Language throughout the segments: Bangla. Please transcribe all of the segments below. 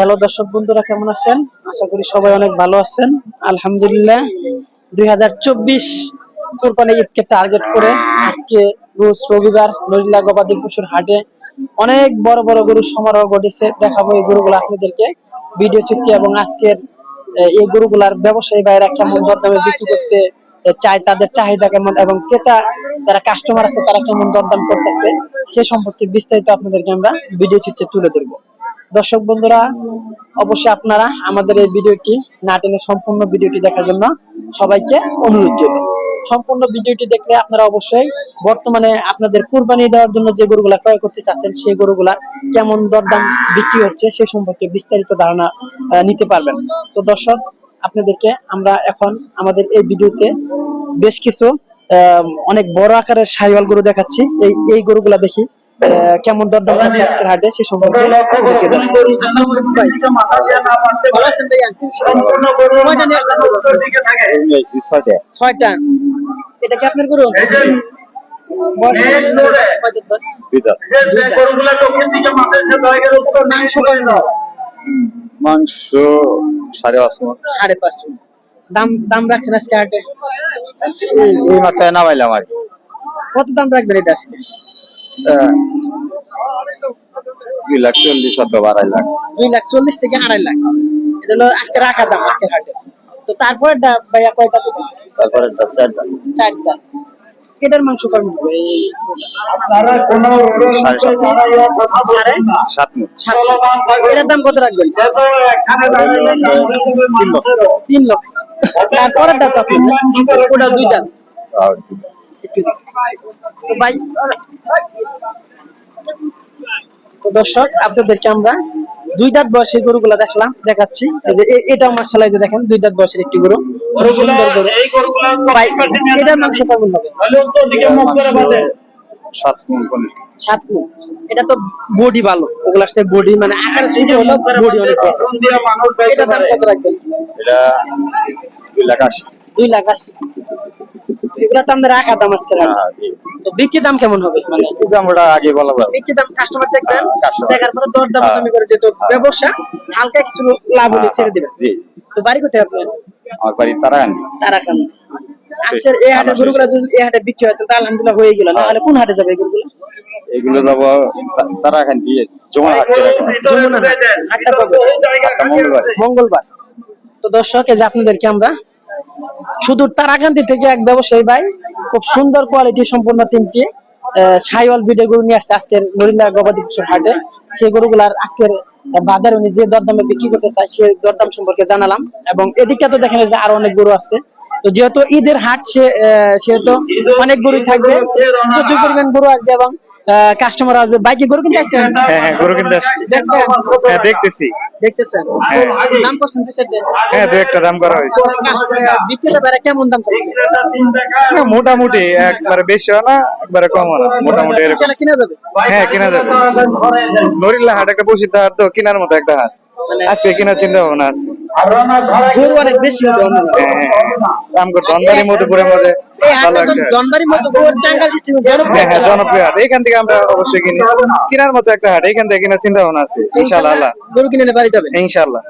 হ্যালো দর্শক বন্ধুরা, কেমন আছেন? আশা করি সবাই অনেক ভালো আছেন। আলহামদুলিল্লাহ, দুই হাজার চব্বিশ কোরবানি ঈদকে টার্গেট করে আজকে রোজ রবিবার নরিলা গবাদি পশুর হাটে অনেক বড় বড় গরুর সমারোহ ঘটেছে। দেখাবো এই গরুগুলো আপনাদেরকে, ভিডিও চিত্রে এবং আজকের এই গরুগুলার ব্যবসায়ী ভাইরা কেমন দরদামে বিক্রি করতে চায়, তাদের চাহিদা কেমন এবং ক্রেতা যারা কাস্টমার আছে তারা কেমন দরদাম করতেছে, সে সম্পর্কে বিস্তারিত আপনাদেরকে আমরা ভিডিও চিত্রে তুলে ধরবো। দর্শক বন্ধুরা, অবশ্যই আপনারা আমাদের এই ভিডিওটি না টেনে সম্পূর্ণ ভিডিওটি দেখার জন্য সবাইকে অনুরোধ করব। সম্পূর্ণ ভিডিওটি দেখলে আপনারা অবশ্যই বর্তমানে আপনাদের কুরবানি দেওয়ার জন্য যে গরুগুলা ক্রয় করতে চাচ্ছেন, সেই গরুগুলা কেমন দরদাম বিক্রি হচ্ছে সে সম্পর্কে বিস্তারিত ধারণা নিতে পারবেন। তো দর্শক, আপনাদেরকে আমরা এখন আমাদের এই ভিডিওতে বেশ কিছু অনেক বড় আকারের সাইওয়াল গরু দেখাচ্ছি। এই এই গরুগুলা দেখি। কেমন দরদাম আছে আজকের হাটে সে সম্পর্কে? ছয়টা। এটা কি আপনার গরু? মাংস মাংস সাড়ে পাঁচ সাড়ে পাঁচ মণ। দাম দাম রাখছেন আজকে হাটে? এই মাথায় নামাইলাম আর কত দাম রাখবেন এটা আজকে? আহ, দুই লাখ চল্লিশ অথবা আড়াই লাখ। দুই লাখ চল্লিশ থেকে আড়াই লাখ। এটা হলো আজকে রাখা দাম আজকের হাটে তো তারপরে ভাইয়া কয়টা তো তারপরে চারটা। চারটা। এটার মাংস মণ। এটার দাম কত রাখবেন? তিন লক্ষ। তিন লক্ষ। তারপরেরটা তো ওটা দুই দাম তো ভাই তো দর্শক আপনাদেরকে আমরা দুই দাঁত বয়সের গরুগুলা দেখলাম দেখাচ্ছি। এই যে এ- এটাও মার্শাল যে দেখেন দুই দাঁত বয়সের একটি গরু। সুন্দর গরু। এটার মাংস কেমন হবে। সাত মণ সাত মণ। এটা তো বডি ভালো। ওগুলার সে বডি মানে আকারে ছোট হলো বডি অনেক এটা দাম কত রাখবেন? এটা দুই লাখ আশি। দুই লাখ আশি। এগুলা তো আমাদের রাখা দাম আজকে। হ্যাঁ। তো বিক্রি দাম কেমন হবে? মানে কিন্তু আমরা আগে বলা যাবে। বিক্রি দাম কাস্টমার দেখবেন হ্যাঁ, দেখার পরে দর দাম হ্যাঁ। করে যেত ব্যবসা হালকা কিছু লাভ হলে ছেড়ে দিবেন। জি। তো বাড়ি কোথায় আপনার? আমার বাড়ি তারাখান। আজকের এই হাটে গরুগুলো যদি এই হাটে বিক্রি হয় তাহলে আলহামদুলিল্লাহ হয়ে গেল। নাহলে কোন হাটে যাবে গরুগুলো? এগুলো যাব তারাখান দিয়ে জমা হাট মঙ্গলবার। মঙ্গলবার। তো দর্শক এই যে আপনাদেরকে আমরা শুধু তারাকান্তি থেকে এক ব্যবসায়ী ভাই, খুব সুন্দর কোয়ালিটি সম্পূর্ণ তিনটি সাইওয়াল ভিডিও গরু নিয়ে আসছে আজকের নরিন্দা গবাদি পশুর হাটে। সেই গরুগুলার আজকের বাজারে উনি যে দরদামে বিক্রি করতে চায়, সে দরদাম সম্পর্কে জানালাম এবং এদিকে তো দেখেন যে আরও অনেক গরু আছে। তো যেহেতু ঈদের হাট, সে সেহেতু অনেক গরু থাকবে। প্রচুর পরিমাণ গরু আসবে এবং কাস্টমার আসবে। বাইকে গরু কিনতে আসছেন? হ্যাঁ হ্যাঁ গরু কিনতে আসছি। হ্যাঁ দেখতেছি। দেখতেছেন? দাম করছেন দুই সাইডে হ্যাঁ দু একটা দাম করা হয়েছে। বিক্রেতা কেমন দাম চাইছে হ্যাঁ, মোটামুটি একবারে বেশি হয় না একবারে কম হয় না। মোটামুটি এরকম। কিনা যাবে? হ্যাঁ কিনা যাবে। নরিল্লা হাট একটা বসিতে হাট তো কেনার মতো একটা হাট। আজকে কেনার চিন্তা ভাবনা আছে। গরু অনেক বেশি হবে অন্য জায়গায়। হ্যাঁ হ্যাঁ। দাম মধুপুরের মধ্যে টাঙ্গাল ডিস্ট্রিক্ট হ্যাঁ হ্যাঁ জনপ্রিয় হাট। এইখান থেকে আমরা অবশ্যই কিনি। কেনার মতো একটা হাট। এইখান থেকে কেনার চিন্তা ভাবনা আছে। ইনশাল্লাহ আল্লাহ গরু কিনে বাড়ি যাবে ইনশাল্লাহ।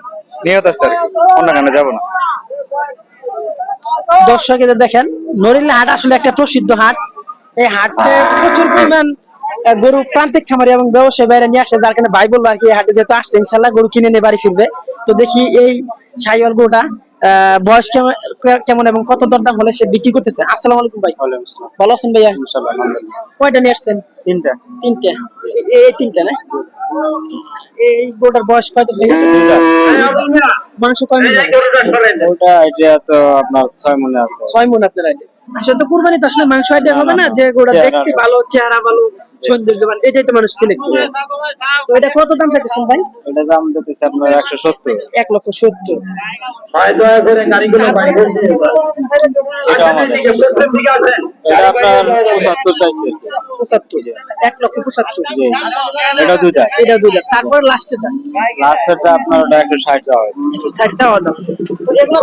নিয়ত আছে অন্য কানে যাব না। দর্শকেদের দেখেন নরিল্লা হাট আসলে একটা প্রসিদ্ধ হাট। এই হাটে প্রচুর পরিমাণ গরু প্রান্তিক খামারি এবং ব্যবসায়ী বাইরে নিয়ে আসে যার কারণে ভাই বলব আর কি হাটে যেহেতু আসছে ইনশাল্লাহ গরু কিনে নিয়ে বাড়ি ফিরবে। তো দেখি এই সাইওয়াল গরুটা বয়স কেমন কেমন এবং কত দরদাম হলে সে বিক্রি করতেছে? আসসালামু আলাইকুম ভাই। ভালো আছেন ভাইয়া? কয়টা নিয়ে আসছেন? তিনটা। তিনটা। এই তিনটা না? এই গরুটার বয়স কত মাংস কয় ওটা এটা তো আপনার ছয় মনে আছে। ছয় মন আপনার আইডিয়া আসলে তো কুরবানি তো আসলে মাংস আইডিয়া হবে না? যে গোটা দেখতে ভালো চেহারা ভালো সৌন্দর্যবান এটাই তো মানুষ সিলেক্ট করে। তো এটা কত দাম চাইতেছেন ভাই? এটা দাম দিতেছে আপনার একশো সত্তর। এক লক্ষ সত্তর। এটা আমাদের এটা আপনার পঁচাত্তর চাইছে। পঁচাত্তর। এক লক্ষ পঁচাত্তর। এটা দুইটা। এটা দুইটা। তারপর লাস্টেরটা আপনার ওটা একশো ষাট চাওয়া হয়েছে। একটু ষাট চাওয়া দাম এগুলো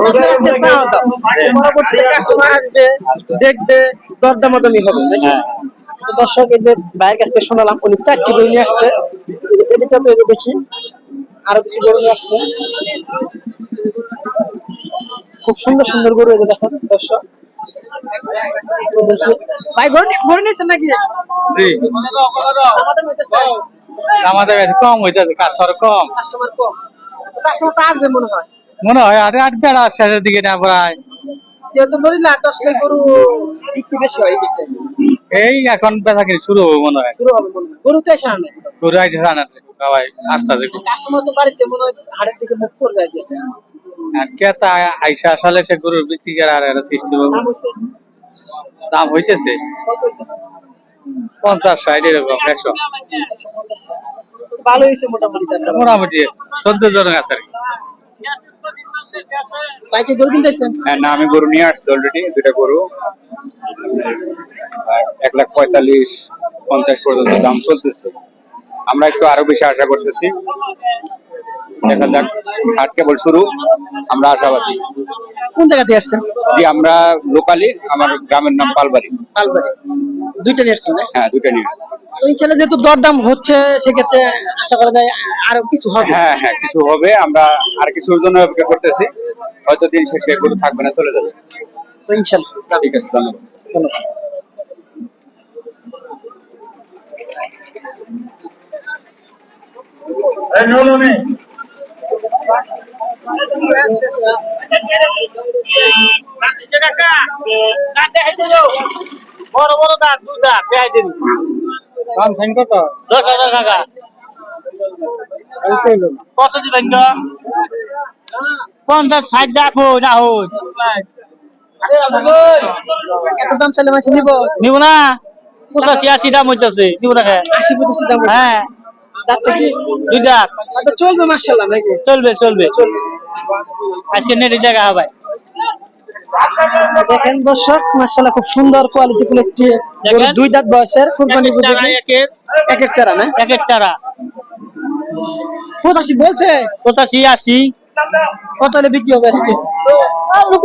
পরবর্তীতে কাস্টমার আসবে দেখবে দরদামাদামি হবে। হ্যাঁ। তো দর্শক এই যে ভাইয়ের কাছে শোনালাম উনি চারটি বই নিয়ে আসছে। এদিকে তো দেখি আরও কিছু গরু নিয়ে আসছে। খুব সুন্দর সুন্দর গরু এই যে দেখেন দর্শক। ভাই গরু গরু নিয়েছেন নাকি? জি। আমাদের কাছে কম হইতেছে কাস্টমার কম। কাস্টমার কম। কাস্টমার তো আসবে মনে হয়। মনে হয় আট আট বেড়া শেষের দিকে না প্রায়। যেহেতু নড়িলা তো আসলে গরু বিক্রি বেশি হয় এই এখন বেচা কিনে শুরু হবে মনে হয়। শুরু হবে মনে হয়। গরু তো এসে আনে। গরু রানাতে সবাই আস্তে আস্তে কাস্টমার তো বাড়িতে মনে হয় হাড়ের দিকে মুখ করবে আজ আর ক্রেতা আইসা আসলে সে গরুর বিক্রি করে আর একটা সৃষ্টি হবে। দাম হইতেছে। কত হইতেছে? পঞ্চাশ ষাট এরকম একশো। ভালো হয়েছে মোটামুটি মোটামুটি চোদ্দ জন আছে আর কি। বাইকে গরু কিনতেছেন? হ্যাঁ না আমি গরু নিয়ে আসছি অলরেডি দুটা গরু। এক লাখ পঁয়তাল্লিশ পঞ্চাশ পর্যন্ত দাম চলতেছে। আমরা একটু আরও বেশি আশা করতেছি। দেখা যাক হাট কেবল শুরু আমরা আশাবাদী। কোন জায়গা দিয়ে আসছেন? জি আমরা লোকালি আমার গ্রামের নাম পালবাড়ি। পালবাড়ি। দুইটা নিয়ে আসছেন হ্যাঁ দুইটা নিয়ে আসছি। তো ইনশাল্লাহ যেহেতু দরদাম হচ্ছে সেক্ষেত্রে আশা করা যায় আরও কিছু হবে। হ্যাঁ হ্যাঁ কিছু হবে। আমরা আর কিছুর জন্য অপেক্ষা করতেছি। হয়তো দিন শেষে গরু থাকবে না চলে যাবে। তো ইনশাল্লাহ ঠিক আছে ধন্যবাদ। ধন্যবাদ। বড় বড় দাঁত দু দাঁত দিন। দাম থাইন কত? দশ হাজার টাকা। কত দিবেন তো পঞ্চাশ ষাট ডাকো না হই এত দাম চাইলে মাসে নিব? নিব না। পঁচাশি আশি দাম হইতেছে। নিব না আশি পঁচাশি দাম হ্যাঁ। যাচ্ছে কি? দুই দাঁত চলবে মার্শাল্লাহ নাকি? চলবে চলবে। আজকে নেটের জায়গা হবে। দেখেন দর্শক মার্শাল্লাহ খুব সুন্দর কোয়ালিটি ফুল একটি দুই দাঁত বয়সের কুরবানি উপযোগী একের। একের চারা না? একের চারা। পঁচাশি বলছে? পঁচাশি আশি। কত হলে বিক্রি হবে আজকে।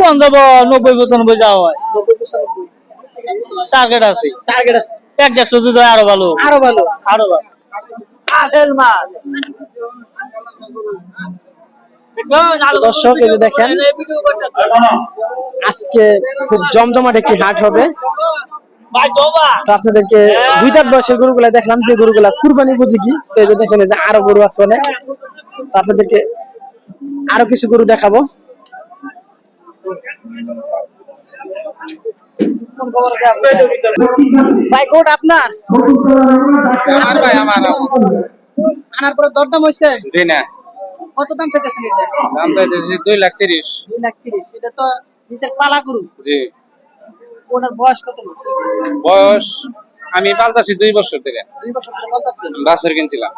কম যাব নব্বই পঁচানব্বই যাওয়া হয়। নব্বই পঁচানব্বই। টার্গেট আছে। টার্গেট আছে। এক দেড়শো যদি আরও ভালো। আরও ভালো। আরও ভালো। মাল। দর্শক, এই যে দেখেন। আজকে খুব জমজমাট একটি হাট হবে। তো আপনাদেরকে দুই দাঁত বয়সের গরুগুলা দেখলাম যে গরুগুলা কুরবানি উপযোগী। তো এই যে দেখেন যে আরও গরু আছে অনেক। আপনাদেরকে আরও কিছু গরু দেখাবো। ভাই কোট আপনার? আমার ভাই আমার। আনার পরে দরদাম হয়েছে জি না। কত দাম চাইতেছেন এটা? দাম চাইতেছি দুই লাখ তিরিশ। দুই লাখ তিরিশ। এটা তো নিজের পালা গরু। জি। ওনার বয়স কত মাস? বয়স আমি পাল্টাছি দুই বছর থেকে দুই বছর বাসের কিনছিলাম।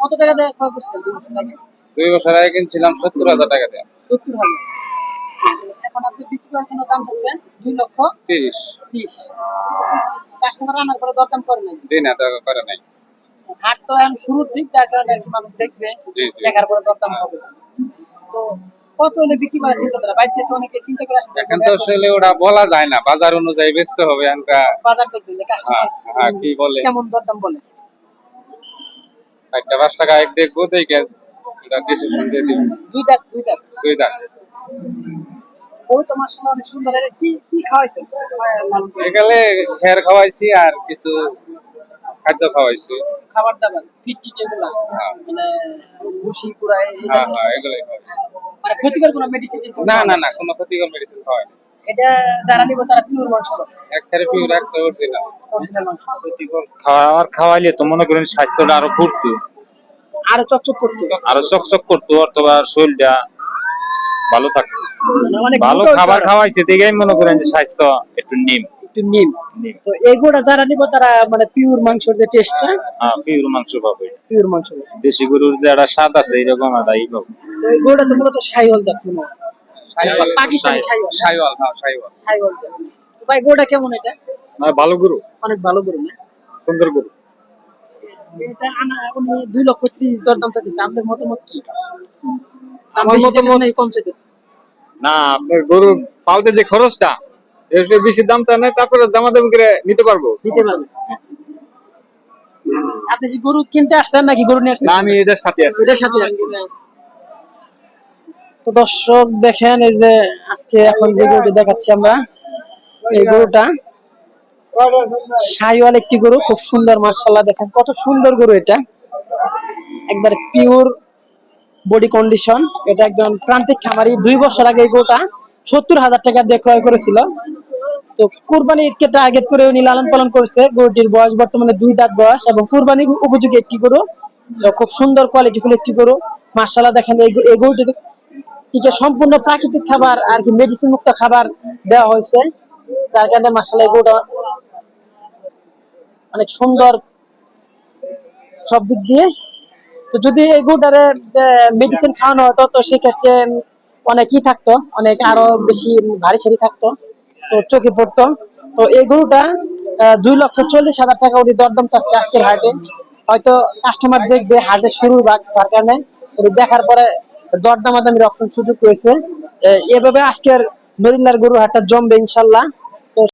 কত টাকা দিয়ে ক্রয় করছিলেন দুই বছর আগে? দুই বছর আগে কিনছিলাম সত্তর হাজার টাকা দিয়ে। সত্তর হাজার। এখন আপনি বিক্রি করার জন্য দাম চাচ্ছেন দুই লক্ষ তিরিশ। ত্রিশ। কাস্টমার আনার পরে দরদাম করে নাই? জি না টাকা করে নাই। হাট তো এখন শুরুর দিক যার কারণে আর কি মানুষ দেখবে। দেখার পরে দরদাম হবে। তো কত হলে বিক্রি করার চিন্তা করে বাড়িতে তো অনেকে চিন্তা করে আসছে এখন তো আসলে ওটা বলা যায় না বাজার অনুযায়ী বেচতে হবে এনকা। বাজার দেখবে হ্যাঁ কাস্টমার হ্যাঁ কি বলে? কেমন দরদাম বলে? একটা পাঁচ টাকা এক দেখব দেখে এটা ডিসিশন দিয়ে দিব দুই দাঁত দুই দাঁত দুই দাম ওই তো মাসাল্লাহ অনেক সুন্দর। কি কি খাওয়াইছেন এখানে খের খাওয়াইছি আর কিছু খাদ্য খাওয়াইছি। খাবার দাবার ফিট টিট এগুলা হ্যাঁ। মানে ভুসি কুড়াই হ্যাঁ হ্যাঁ এগুলোই খাওয়াইছি। মানে ক্ষতিকর কোনো মেডিসিন না না না কোনো ক্ষতিকর মেডিসিন খাওয়াই এটা যারা নিব তারা পিওর মাংস একটা অরিজিনাল অরিজিনাল মাংস। খাবার খাওয়াইলে তো মনে করেন স্বাস্থ্যটা আরও ফুটতো আরও চকচক করতো। আরও চকচক করতো অথবা শরীরটা ভালো থাকতো। মানে ভালো খাবার খাওয়াইছে দেখেই মনে করেন যে স্বাস্থ্য একটু নিম। একটু নিম। তো এইগুলা যারা নিব তারা মানে পিওর মাংসের যে টেস্টটা হ্যাঁ পিওর মাংস পাবে পিওর মাংস। দেশি গরুর যে একটা স্বাদ আছে এরকম একটা পাবে। তো গরুটা তো মূলত জাত মনে হয় পাকিস্তানি হ্যাঁ ভাই গরুটা কেমন এটা? ভালো গরু। অনেক ভালো গরু না? সুন্দর গরু। এটা আনা উনি দুই লক্ষ ত্রিশ দরদাম চাইতেছে। আপনার মতামত কি? আমার মতামত- কম চাইতেছে। না আপনার গরু পালতে যে খরচটা এর চেয়ে বেশি দামটা নেই তারপরে দামাদামি করে নিতে পারব। দিতে পারবে। আপনি কি গরু কিনতে আসছেন নাকি গরু নিয়ে আসছেন? না আমি এটার সাথে আছি এটার সাথে তো দর্শক দেখেন এই যে আজকে এখন যে গরুটি দেখাচ্ছি আমরা এই গরুটা সাইওয়াল একটি গরু, খুব সুন্দর মার্শাল্লাহ দেখেন কত সুন্দর গরু এটা। একবার পিওর বডি কন্ডিশন এটা একজন প্রান্তিক খামারি, দুই বছর আগে গরুটা সত্তর হাজার টাকা দিয়ে ক্রয় করেছিল। তো কুরবানি ঈদকে টার্গেট করে উনি লালন পালন করেছে। গরুটির বয়স বর্তমানে দুই দাঁত বয়স এবং কুরবানি উপযোগী একটি গরু। খুব সুন্দর কোয়ালিটি ফুল একটি গরু। মার্শাল্লাহ দেখেন এই গ- এই টিকে সম্পূর্ণ প্রাকৃতিক খাবার আর কি মেডিসিন মুক্ত খাবার দেওয়া হয়েছে। তার কারণে মার্শাল্লাহ গরুটা অনেক সুন্দর সব দিক দিয়ে। তো যদি এই গরুটারে মেডিসিন খাওয়ানো হতো, তো সেক্ষেত্রে অনেকই থাকতো, অনেক আরও বেশি ভারী সারি থাকতো, তো চোখে পড়তো। তো এই গরুটা দুই লক্ষ চল্লিশ হাজার টাকা উনি দরদাম চাচ্ছে আজকের হাটে। হয়তো কাস্টমার দেখবে হাটের শুরু ভাগ, তার কারণে দেখার পরে দরদামাদামি রক্ষণ সুযোগ রয়েছে এভাবে আজকের নরিল্লার গরু হাটটা জমবে ইনশাল্লাহ।